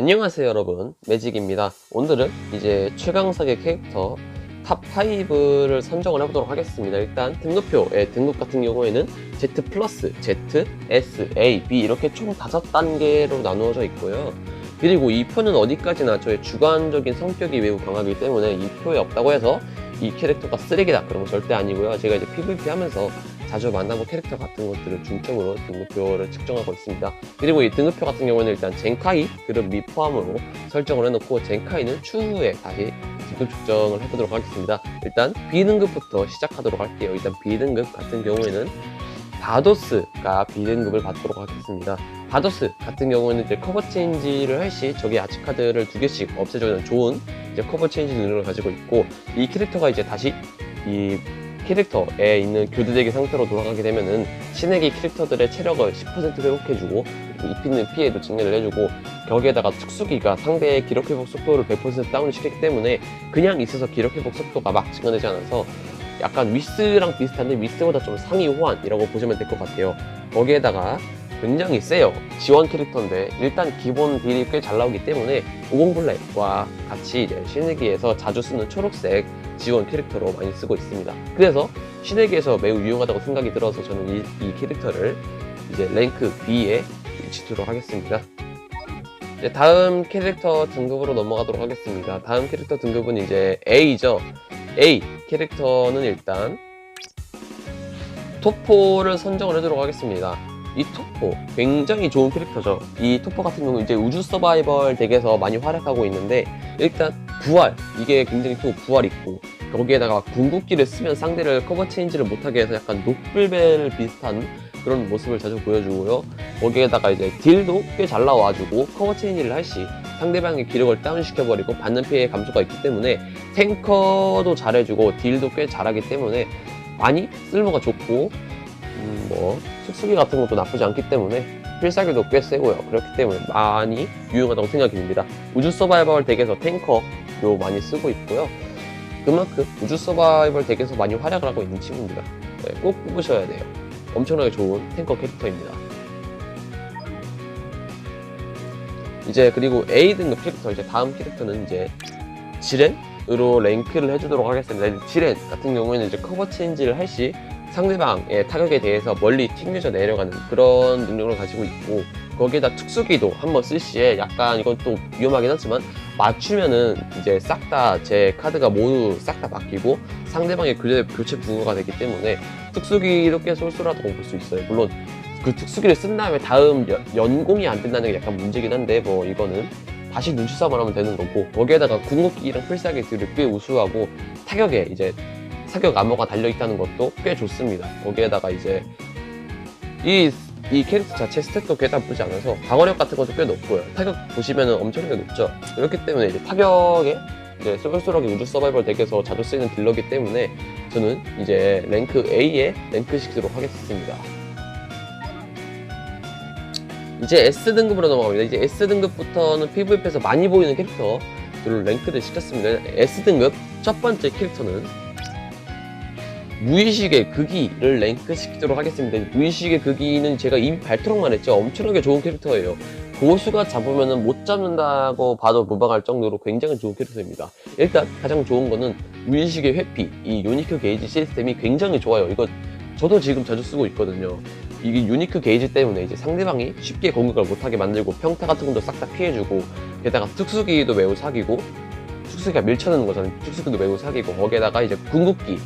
안녕하세요 여러분. 매직입니다. 오늘은 이제 최강석의 캐릭터 탑5를 선정을 해보도록 하겠습니다. 일단 등급표의 등급 같은 경우에는 Z 플러스, Z, S, A, B 이렇게 총 다섯 단계로 나누어져 있고요. 그리고 이 표는 어디까지나 저의 주관적인 성격이 매우 강하기 때문에 이 표에 없다고 해서 이 캐릭터가 쓰레기다 그런 건 절대 아니고요. 제가 이제 PVP 하면서 자주 만나본 캐릭터 같은 것들을 중점으로 등급표를 측정하고 있습니다. 그리고 이 등급표 같은 경우는 일단 젠카이 그룹 미 포함으로 설정을 해놓고 젠카이는 추후에 다시 등급 측정을 해보도록 하겠습니다. 일단 B등급부터 시작하도록 할게요. 일단 B등급 같은 경우에는 바도스가 B등급을 받도록 하겠습니다. 바도스 같은 경우는 이제 커버 체인지를 할 시 적의 아치 카드를 두 개씩 없애주는 좋은 이제 커버 체인지 능력을 가지고 있고 이 캐릭터가 이제 다시 이 캐릭터에 있는 교대되기 상태로 돌아가게 되면은 신에게 캐릭터들의 체력을 10% 회복해주고 입히는 피해도 증가를 해주고 거기에다가 특수기가 상대의 기록 회복 속도를 100% 다운시키기 때문에 그냥 있어서 기록 회복 속도가 막 증가되지 않아서 약간 위스랑 비슷한데 위스보다 좀 상위 호환이라고 보시면 될 것 같아요. 거기에다가 굉장히 세요. 지원 캐릭터인데 일단 기본 딜이 꽤 잘 나오기 때문에 오공블랙과 같이 이제 신에기에서 자주 쓰는 초록색 지원 캐릭터로 많이 쓰고 있습니다. 그래서 신에기에서 매우 유용하다고 생각이 들어서 저는 이, 이 캐릭터를 이제 랭크 B에 위치토록 하겠습니다. 다음 캐릭터 등급으로 넘어가도록 하겠습니다. 다음 캐릭터 등급은 이제 A죠. A 캐릭터는 일단 토포를 선정을 해도록 하겠습니다. 이 토포 굉장히 좋은 캐릭터죠. 이 토포 같은 경우 이제 우주 서바이벌 덱에서 많이 활약하고 있는데 일단 부활 이게 굉장히 또 부활 있고 거기에다가 궁극기를 쓰면 상대를 커버 체인지를 못하게 해서 약간 녹블벨 비슷한 그런 모습을 자주 보여주고요. 거기에다가 이제 딜도 꽤 잘 나와주고 커버 체인지를 할 시 상대방의 기력을 다운시켜버리고 받는 피해 감소가 있기 때문에 탱커도 잘해주고 딜도 꽤 잘하기 때문에 많이 쓸모가 좋고 음, 뭐 특수기 같은 것도 나쁘지 않기 때문에 필살기도 꽤 세고요. 그렇기 때문에 많이 유용하다고 생각이 듭니다. 우주 서바이벌 덱에서 탱커로 많이 쓰고 있고요. 그만큼 우주 서바이벌 덱에서 많이 활약을 하고 있는 친구입니다. 네, 꼭 뽑으셔야 돼요. 엄청나게 좋은 탱커 캐릭터입니다. 이제 그리고 A 등급 캐릭터 이제 다음 캐릭터는 이제 지렌으로 랭크를 해주도록 하겠습니다. 지렌 같은 경우에는 이제 커버 체인지를 할 시 상대방의 타격에 대해서 멀리 튕겨져 내려가는 그런 능력을 가지고 있고 거기에다 특수기도 한번 쓸 시에 약간 이건 또 위험하긴 하지만 맞추면은 이제 싹 다 제 카드가 모두 싹 다 바뀌고 상대방의 교체, 교체 부호가 되기 때문에 특수기도 꽤 쏠쏠하다고 볼 수 있어요. 물론 그 특수기를 쓴 다음에 다음 연, 연공이 안 된다는 게 약간 문제긴 한데 뭐 이거는 다시 눈치 싸움을 하면 되는 거고 거기에다가 궁극기랑 필살기 딜을 꽤 우수하고 타격에 이제 사격 암호가 달려 있다는 것도 꽤 좋습니다. 거기에다가 이제 이, 이 캐릭터 자체 스탯도 꽤 나쁘지 않아서 방어력 같은 것도 꽤 높고요. 타격 보시면은 엄청나게 높죠. 그렇기 때문에 이제 타격에 이제 쏠쏠하게 우주 서바이벌 덱에서 자주 쓰이는 딜러기 때문에 저는 이제 랭크 A에 랭크 시키도록 하겠습니다. 이제 S 등급으로 넘어갑니다. 이제 S 등급부터는 PVP에서 많이 보이는 캐릭터들을 랭크를 시켰습니다. S 등급 첫 번째 캐릭터는 무의식의 극이를 랭크 시키도록 하겠습니다. 무의식의 극이는 제가 이미 발토록 말했죠. 엄청나게 좋은 캐릭터예요. 고수가 잡으면 못 잡는다고 봐도 무방할 정도로 굉장히 좋은 캐릭터입니다. 일단 가장 좋은 거는 무의식의 회피, 이 유니크 게이지 시스템이 굉장히 좋아요. 이거 저도 지금 자주 쓰고 있거든요. 이게 유니크 게이지 때문에 이제 상대방이 쉽게 공격을 못하게 만들고 평타 같은 것도 싹 다 피해주고 게다가 특수기도 매우 사기고 특수기가 밀쳐내는 거잖아요. 특수기도 매우 사기고 거기에다가 이제 궁극기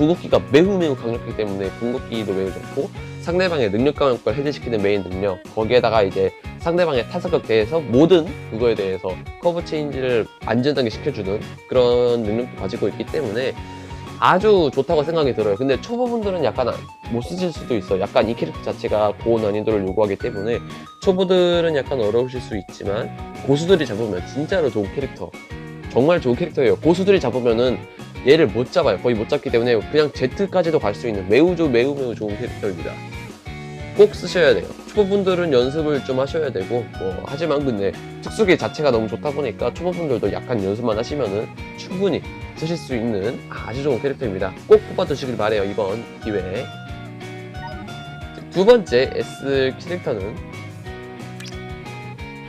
궁극기가 매우 매우 강력하기 때문에 궁극기도 매우 좋고 상대방의 능력 강력을 해제시키는 메인 능력 거기에다가 이제 상대방의 타석에 대해서 모든 그거에 대해서 커브 체인지를 안전하게 시켜주는 그런 능력도 가지고 있기 때문에 아주 좋다고 생각이 들어요. 근데 초보분들은 약간 못 쓰실 수도 있어요. 약간 이 캐릭터 자체가 고난이도를 요구하기 때문에 초보들은 약간 어려우실 수 있지만 고수들이 잡으면 진짜로 좋은 캐릭터. 정말 좋은 캐릭터예요. 고수들이 잡으면은 얘를 못 잡아요. 거의 못 잡기 때문에 그냥 Z까지도 갈 수 있는 매우 좋 매우 매우 좋은 캐릭터입니다. 꼭 쓰셔야 돼요. 초보분들은 연습을 좀 하셔야 되고 뭐 하지만 근데 특수기 자체가 너무 좋다 보니까 초보분들도 약간 연습만 하시면은 충분히 쓰실 수 있는 아주 좋은 캐릭터입니다. 꼭 뽑아두시길 바래요 이번 기회에. 두 번째 S 캐릭터는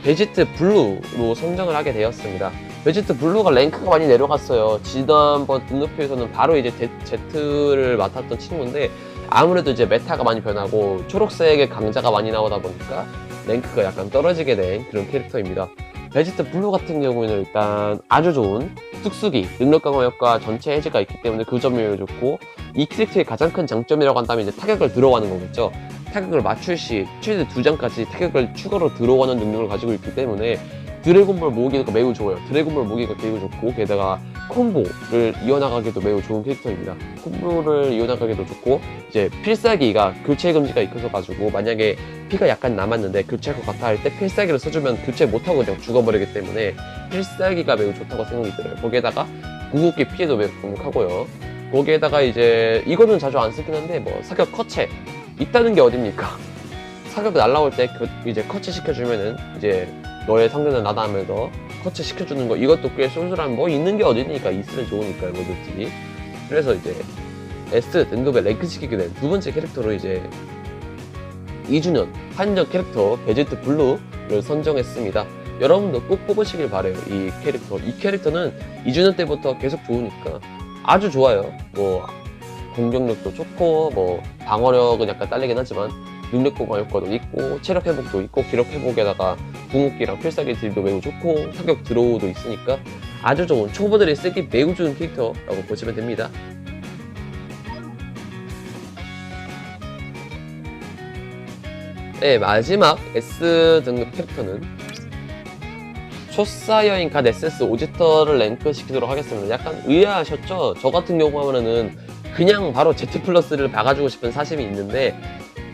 베지트 블루로 선정을 하게 되었습니다. 베지트 블루가 랭크가 많이 내려갔어요. 지난번 등급표에서는 바로 이제 제- 제트를 맡았던 친구인데 아무래도 이제 메타가 많이 변하고 초록색의 강자가 많이 나오다 보니까 랭크가 약간 떨어지게 된 그런 캐릭터입니다. 베지트 블루 같은 경우에는 일단 아주 좋은 뚝수기, 능력 강화 효과 전체 해제가 있기 때문에 그 점이 좋고 이 캐릭터의 가장 큰 장점이라고 한다면 이제 타격을 들어가는 거겠죠. 타격을 맞출 시 최대 두 장까지 타격을 추가로 들어가는 능력을 가지고 있기 때문에 드래곤볼 모으기가 매우 좋아요. 드래곤볼 모으기가 매우 좋고 게다가 콤보를 이어나가기도 매우 좋은 캐릭터입니다. 콤보를 이어나가기도 좋고 이제 필살기가 교체 금지가 있어서 가지고 만약에 피가 약간 남았는데 교체할 것 같아 할 때 필살기를 써주면 교체 못하고 그냥 죽어버리기 때문에 필살기가 매우 좋다고 생각이 들어요. 거기에다가 궁극기 피해도 매우 강력하고요. 거기에다가 이제 이거는 자주 안 쓰긴 한데 뭐 사격 커체 있다는 게 어딥니까? 사격 날라올 때 그 이제 커체 시켜주면은 이제 너의 상대는 나다 하면서 커체 시켜주는 거 이것도 꽤 쏠쏠한 뭐 있는 게 어디니까 있으면 좋으니까요 뭐든지 그래서 이제 S 등급에 랭크 시키게 된 두 번째 캐릭터로 이제 2주년 한정 캐릭터 베제트 블루를 선정했습니다. 여러분도 꼭 뽑으시길 바래요. 이 캐릭터. 이 캐릭터는 2주년 때부터 계속 좋으니까 아주 좋아요. 뭐 공격력도 좋고 뭐 방어력은 약간 딸리긴 하지만 능력 보강 효과도 있고 체력 회복도 있고 기록 회복에다가 궁극기랑 필살기 딜도 매우 좋고 타격 드로우도 있으니까 아주 좋은 초보들이 쓰기 매우 좋은 캐릭터라고 보시면 됩니다. 네, 마지막 S 등급 캐릭터는 초사여인 갓 에센스 오지터를 랭크 시키도록 하겠습니다. 약간 의아하셨죠? 저 같은 경우 하면은 그냥 바로 Z 플러스를 박아주고 싶은 사심이 있는데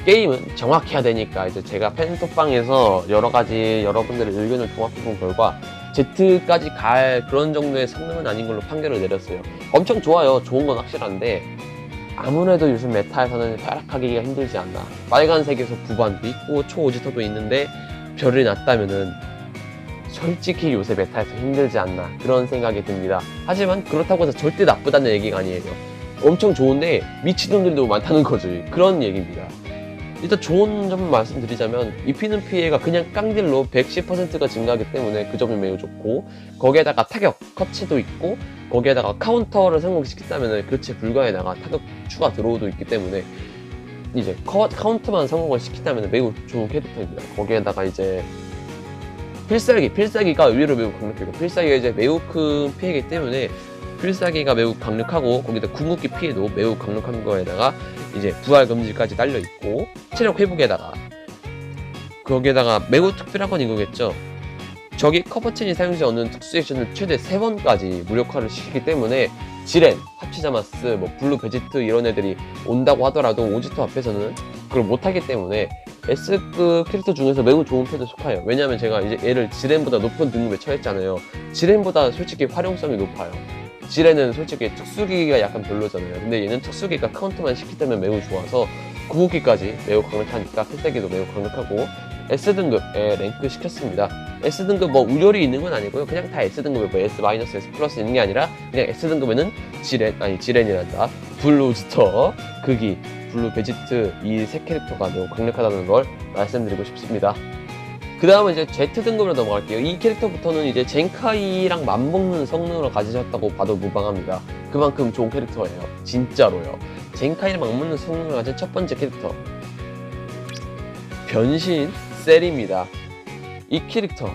게임은 정확해야 되니까 이제 제가 팬톡방에서 여러 가지 여러분들의 의견을 종합해본 결과 Z까지 갈 그런 정도의 성능은 아닌 걸로 판결을 내렸어요. 엄청 좋아요. 좋은 건 확실한데 아무래도 요즘 메타에서는 벼락하기가 힘들지 않나. 빨간색에서 구반도 있고 초오지터도 있는데 별이 났다면은 솔직히 요새 메타에서 힘들지 않나 그런 생각이 듭니다. 하지만 그렇다고 해서 절대 나쁘다는 얘기가 아니에요. 엄청 좋은데 미친놈들도 많다는 거지. 그런 얘기입니다. 일단 좋은 점 말씀드리자면 입히는 피해가 그냥 깡딜로 110%가 증가하기 때문에 그 점이 매우 좋고 거기에다가 타격, 커치도 있고 거기에다가 카운터를 성공시켰다면 교체 불가에다가 타격 추가 드로우도 있기 때문에 이제 커- 카운트만 성공을 시킨다면 매우 좋은 캐릭터입니다. 거기에다가 이제 필살기, 필살기가 의외로 매우 강력해요. 필살기가 이제 매우 큰 피해이기 때문에 필살기가 매우 강력하고 거기다 궁극기 피해도 매우 강력한 거에다가 이제 부활 금지까지 달려 있고 체력 회복에다가 거기에다가 매우 특별한 건 이거겠죠. 적이 커버친이 사용시 얻는 특수 액션을 최대 3번까지 무력화를 시키기 때문에 지렌, 합치자마스, 뭐 블루 베지트 이런 애들이 온다고 하더라도 오지토 앞에서는 그걸 못하기 때문에 S급 캐릭터 중에서 매우 좋은 편에 속해요. 왜냐면 제가 이제 얘를 지렌보다 높은 등급에 처했잖아요. 지렌보다 솔직히 활용성이 높아요. 지렌은 솔직히 특수기가 약간 별로잖아요. 근데 얘는 특수기가 카운터만 시키다면 매우 좋아서 구호기까지 매우 강력하니까 필살기도 매우 강력하고 S등급에 랭크 시켰습니다. S등급 뭐 우열이 있는 건 아니고요. 그냥 다 S등급에 뭐 S 마이너스 S 플러스 있는 게 아니라 그냥 S등급에는 지렌 아니 지렌이란다. 블루스터, 극이, 블루 베지트 이 세 캐릭터가 매우 강력하다는 걸 말씀드리고 싶습니다. 그 다음은 이제 Z 등급으로 넘어갈게요. 이 캐릭터부터는 이제 젠카이랑 맞먹는 성능을 가지셨다고 봐도 무방합니다. 그만큼 좋은 캐릭터예요. 진짜로요. 젠카이랑 맞먹는 성능을 가진 첫 번째 캐릭터. 변신 셀입니다. 이 캐릭터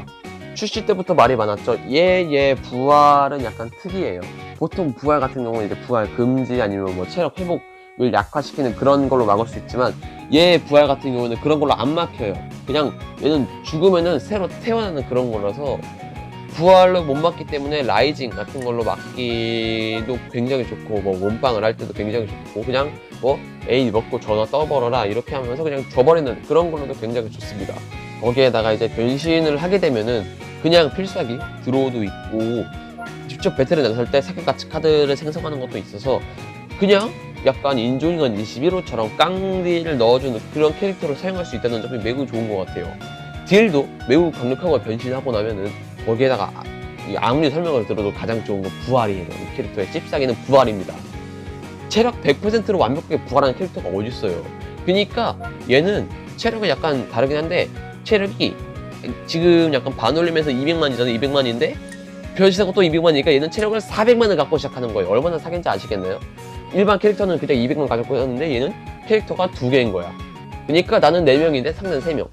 출시 때부터 말이 많았죠. 얘, 얘 부활은 약간 특이해요. 보통 부활 같은 경우는 이제 부활 금지 아니면 뭐 체력 회복 을 약화시키는 그런 걸로 막을 수 있지만 얘 부활 같은 경우는 그런 걸로 안 막혀요. 그냥 얘는 죽으면은 새로 태어나는 그런 거라서 부활로 못 막기 때문에 라이징 같은 걸로 막기도 굉장히 좋고 뭐 몸빵을 할 때도 굉장히 좋고 그냥 뭐 에이 먹고 전화 떠버려라 이렇게 하면서 그냥 줘버리는 그런 걸로도 굉장히 좋습니다. 거기에다가 이제 변신을 하게 되면은 그냥 필살기 드로우도 있고 직접 배틀에 나설 때 사격 가치 카드를 생성하는 것도 있어서 그냥 약간 인조인간 21호처럼 깡딜을 넣어주는 그런 캐릭터를 사용할 수 있다는 점이 매우 좋은 것 같아요. 딜도 매우 강력하고 변신하고 나면은 거기에다가 아- 이 아무리 설명을 들어도 가장 좋은 건 부활이에요. 이 캐릭터의 찝사기는 부활입니다. 체력 100%로 완벽하게 부활하는 캐릭터가 어딨어요. 그러니까 얘는 체력이 약간 다르긴 한데 체력이 지금 약간 반올림에서 200만이잖아요 200만인데 변신하고 또 200만이니까 얘는 체력을 400만을 갖고 시작하는 거예요 얼마나 사기인지 아시겠나요? 일반 캐릭터는 그냥 200만 가지고 있는데 얘는 캐릭터가 두 개인 거야 그러니까 나는 4명인데 상대는 3명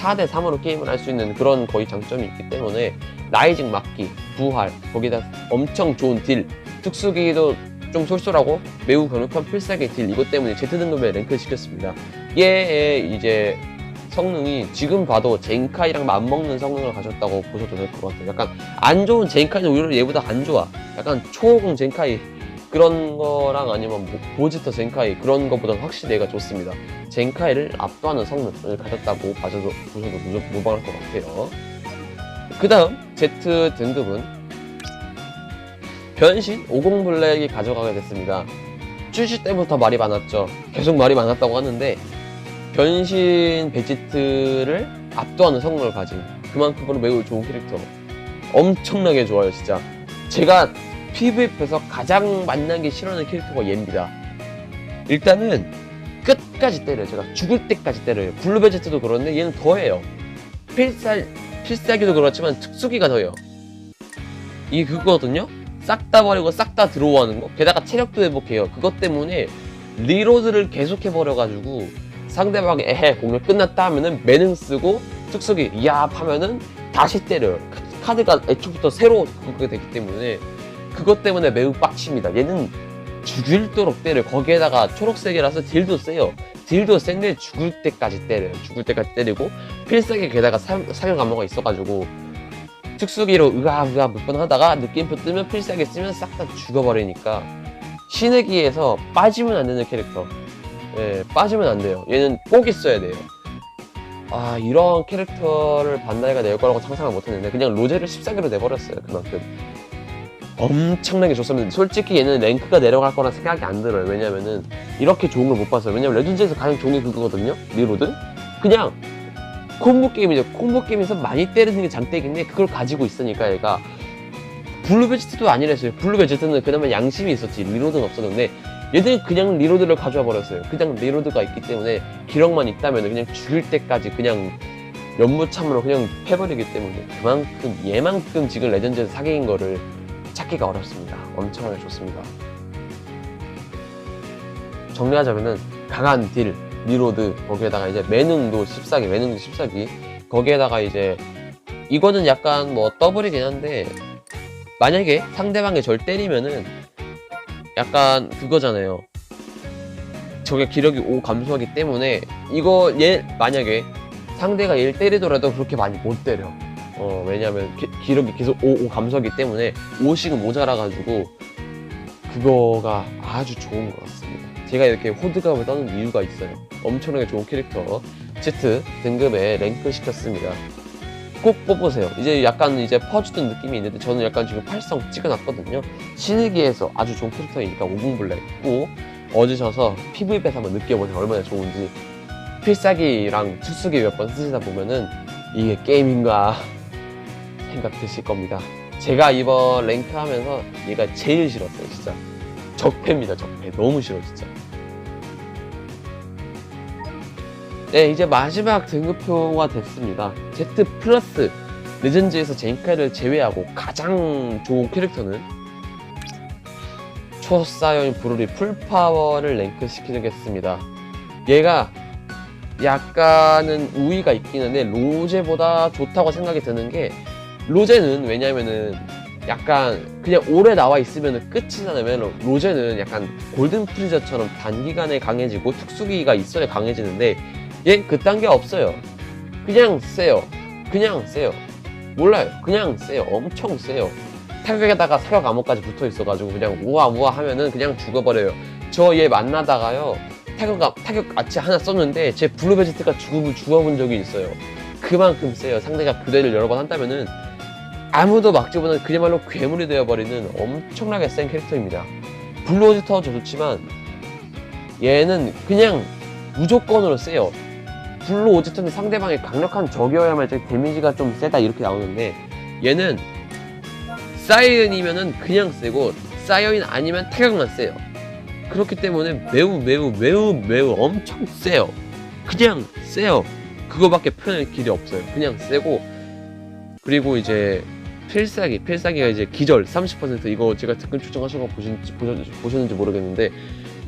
4대 3으로 게임을 할 수 있는 그런 거의 장점이 있기 때문에 라이징 막기, 부활, 거기다 엄청 좋은 딜, 특수기도 좀 쏠쏠하고 매우 강력한 필살기 딜 이것 때문에 Z등급에 랭크를 시켰습니다. 얘의 이제 성능이 지금 봐도 젠카이랑 맞먹는 성능을 가졌다고 보셔도 될 것 같아요. 약간 안 좋은 젠카이는 오히려 얘보다 안 좋아. 약간 초호공 젠카이 그런 거랑 아니면 뭐 보지터 젠카이 그런 거보다 확실히 얘가 좋습니다. 젠카이를 압도하는 성능을 가졌다고 봐줘도 보셔도 무방할 것 같아요. 그 다음 Z 등급은 변신 50 블랙이 가져가게 됐습니다. 출시 때부터 말이 많았죠. 계속 말이 많았다고 하는데 변신 베지트를 압도하는 성능을 가진 그만큼으로 매우 좋은 캐릭터. 엄청나게 좋아요, 진짜. 제가 PVP에서 가장 만나기 싫어하는 캐릭터가 얘입니다. 일단은 끝까지 때려요. 제가 죽을 때까지 때려요. 블루 베지트도 그런데 얘는 더해요. 필살, 필살기도 그렇지만 특수기가 더해요. 이게 그거거든요? 싹 다 버리고 싹 다 들어오는 거. 게다가 체력도 회복해요. 그것 때문에 리로드를 계속 해버려가지고 상대방이 에헤 공격 끝났다 하면은 매능 쓰고 특수기 이야 하면은 다시 때려요. 카- 카드가 애초부터 새로 그게 되기 때문에 그것 때문에 매우 빡칩니다. 얘는 죽일도록 때려요. 거기에다가 초록색이라서 딜도 세요. 딜도 센데 죽을 때까지 때려요. 죽을 때까지 때리고 필살기 게다가 사, 사격 암호가 있어가지고 특수기로 으아으아 몇번 하다가 느낌표 뜨면 필살기 쓰면 싹 다 죽어버리니까 신의 기에서 빠지면 안 되는 캐릭터. 예, 빠지면 안 돼요. 얘는 꼭 있어야 돼요. 아, 이런 캐릭터를 반다이가 낼 거라고 상상을 못 했는데, 그냥 로제를 14개로 내버렸어요, 그만큼. 엄청나게 좋습니다. 솔직히 얘는 랭크가 내려갈 거라 생각이 안 들어요. 왜냐면은, 이렇게 좋은 걸 못 봤어요. 왜냐면 레전드에서 가장 좋은 게 그거거든요? 리로드? 그냥, 콤보 게임이죠. 콤보 게임에서 많이 때리는 게 장땡인데, 그걸 가지고 있으니까 얘가, 블루 베지트도 아니랬어요. 블루 베지트는 그나마 양심이 있었지. 리로드는 없었는데, 얘들은 그냥 리로드를 가져와 버렸어요. 그냥 리로드가 있기 때문에 기록만 있다면 그냥 죽일 때까지 그냥 연무참으로 그냥 패버리기 때문에 그만큼 얘만큼 지금 레전드에서 사기인 거를 찾기가 어렵습니다. 엄청나게 좋습니다. 정리하자면은 강한 딜, 리로드 거기에다가 이제 매능도 14기, 매능도 14기 거기에다가 이제 이거는 약간 뭐 더블이긴 한데 만약에 상대방이 절 때리면은 약간 그거잖아요. 저게 기력이 5 감소하기 때문에 이거 얘 만약에 상대가 얘를 때리더라도 그렇게 많이 못 때려. 어 왜냐면 기, 기력이 계속 5, 5 감소하기 때문에 5씩은 모자라가지고 그거가 아주 좋은 것 같습니다. 제가 이렇게 호드갑을 떠는 이유가 있어요. 엄청나게 좋은 캐릭터 Z 등급에 랭크 시켰습니다. 꼭 뽑으세요. 이제 약간 이제 퍼주던 느낌이 있는데 저는 약간 지금 팔성 찍어놨거든요. 신의기에서 아주 좋은 캐릭터이니까 오븐블랙 꼭 얻으셔서 PVP에서 한번 느껴보세요. 얼마나 좋은지. 필살기랑 투수기 몇 번 쓰시다 보면은 이게 게임인가 생각 드실 겁니다. 제가 이번 랭크 하면서 얘가 제일 싫었어요, 진짜. 적패입니다, 적패. 너무 싫어, 진짜. 네, 이제 마지막 등급표가 됐습니다. Z 플러스 레전드에서 젠카를 제외하고 가장 좋은 캐릭터는 초사이언 브루리 풀파워를 랭크 시키겠습니다. 얘가 약간은 우위가 있긴 한데 로제보다 좋다고 생각이 드는 게 로제는 왜냐면은 약간 그냥 오래 나와 있으면 끝이잖아요. 왜냐면 로제는 약간 골든 프리저처럼 단기간에 강해지고 특수기가 있어야 강해지는데 얘 그딴 게 없어요. 그냥 세요. 그냥 세요. 몰라요. 그냥 세요. 엄청 세요. 타격에다가 사격 암호까지 붙어 있어가지고 그냥 우와 우와 하면은 그냥 죽어버려요. 저 얘 만나다가요. 타격 아- 타격 아치 하나 썼는데 제 블루 베지트가 죽어 죽어본 적이 있어요. 그만큼 세요. 상대가 그대를 여러 번 한다면은 아무도 막지 못하는 그야말로 괴물이 되어버리는 엄청나게 센 캐릭터입니다. 블루 베지터도 좋지만 얘는 그냥 무조건으로 세요. 블루 오지트는 상대방이 강력한 적이어야만 데미지가 좀 세다 이렇게 나오는데 얘는 사이언이면은 그냥 세고 사이언 아니면 타격만 세요. 그렇기 때문에 매우 매우 매우 매우 엄청 세요. 그냥 세요. 그거밖에 표현할 길이 없어요. 그냥 세고 그리고 이제 필살기, 필살기가 이제 기절 30% 이거 제가 추정하신 거 보셨는지, 보셨- 보셨는지 모르겠는데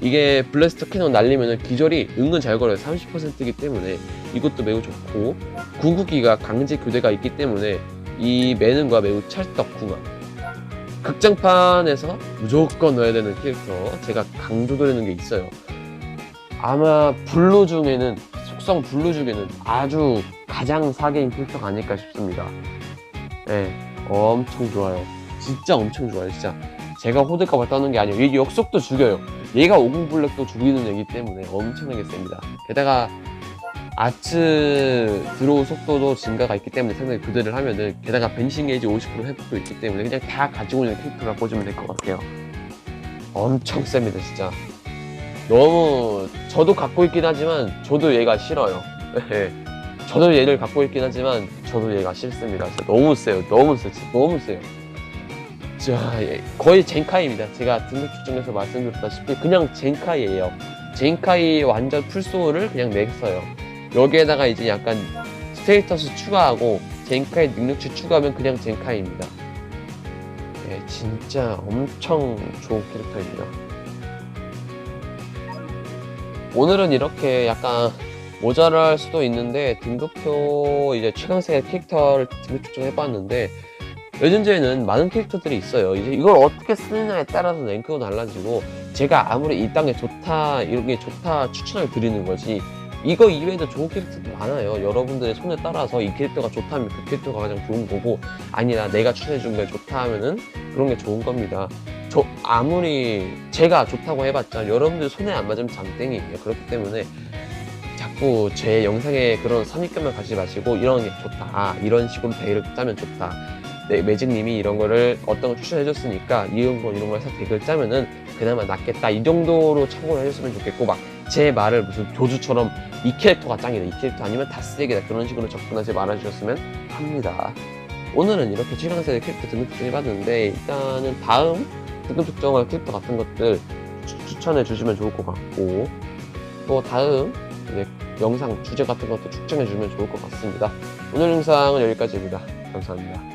이게 블래스터 캐논 날리면은 기절이 은근 잘 걸어요. 30%이기 때문에 이것도 매우 좋고 궁극기가 강제 교대가 있기 때문에 이 매능과 매우 찰떡궁합. 극장판에서 무조건 넣어야 되는 캐릭터 제가 강조드리는 게 있어요. 아마 블루 중에는 속성 블루 중에는 아주 가장 사기인 캐릭터가 아닐까 싶습니다. 네, 엄청 좋아요. 진짜 엄청 좋아요, 진짜. 제가 호들갑을 떠는 게 아니에요. 이게 역속도 죽여요. 얘가 오공 블랙도 죽이는 애기 때문에 엄청나게 셉니다. 게다가 아츠 드로우 속도도 증가가 있기 때문에 상당히 교대를 하면은 게다가 벤싱 게이지 50% 회복도 있기 때문에 그냥 다 가지고 있는 캐릭터라 보시면 될 것 같아요. 엄청 셉니다, 진짜. 너무 저도 갖고 있긴 하지만 저도 얘가 싫어요. 네. 저도 얘를 갖고 있긴 하지만 저도 얘가 싫습니다. 진짜 너무 세요. 너무 세. 진짜 너무 세요. 자, 예, 거의 젠카이입니다. 제가 등급 추정에서 말씀드렸다시피 그냥 젠카이예요. 젠카이 완전 풀소울을 그냥 냈어요. 여기에다가 이제 약간 스테이터스 추가하고 젠카이 능력치 추가하면 그냥 젠카이입니다. 예, 진짜 엄청 좋은 캐릭터입니다. 오늘은 이렇게 약간 모자랄 수도 있는데 등급표 이제 최강세의 캐릭터를 등급 추정해봤는데 레전드에는 많은 캐릭터들이 있어요. 이제 이걸 어떻게 쓰느냐에 따라서 랭크도 달라지고 제가 아무리 이 땅에 좋다 이런 게 좋다 추천을 드리는 거지 이거 이외에도 좋은 캐릭터도 많아요. 여러분들의 손에 따라서 이 캐릭터가 좋다면 그 캐릭터가 가장 좋은 거고 아니라 내가 추천해준 게 좋다 하면은 그런 게 좋은 겁니다. 저 아무리 제가 좋다고 해봤자 여러분들 손에 안 맞으면 장땡이에요. 그렇기 때문에 자꾸 제 영상에 그런 선입견만 가지지 마시고 이런 게 좋다. 아, 이런 식으로 대회를 짜면 좋다. 네, 매직님이 이런 거를 어떤 걸 추천해 줬으니까 이런 거 이런 거 해서 댓글 짜면은 그나마 낫겠다. 이 정도로 참고를 해줬으면 좋겠고 막 제 말을 무슨 교주처럼 이 캐릭터가 짱이다. 이 캐릭터 아니면 다 쓰레기다. 그런 식으로 접근하지 말아주셨으면 합니다. 오늘은 이렇게 최강세대 캐릭터 등급 특정해봤는데 일단은 다음 등급 특정할 캐릭터 같은 것들 추- 추천해 주시면 좋을 것 같고 또 다음 이제 영상 주제 같은 것도 추천해 주면 좋을 것 같습니다. 오늘 영상은 여기까지입니다. 감사합니다.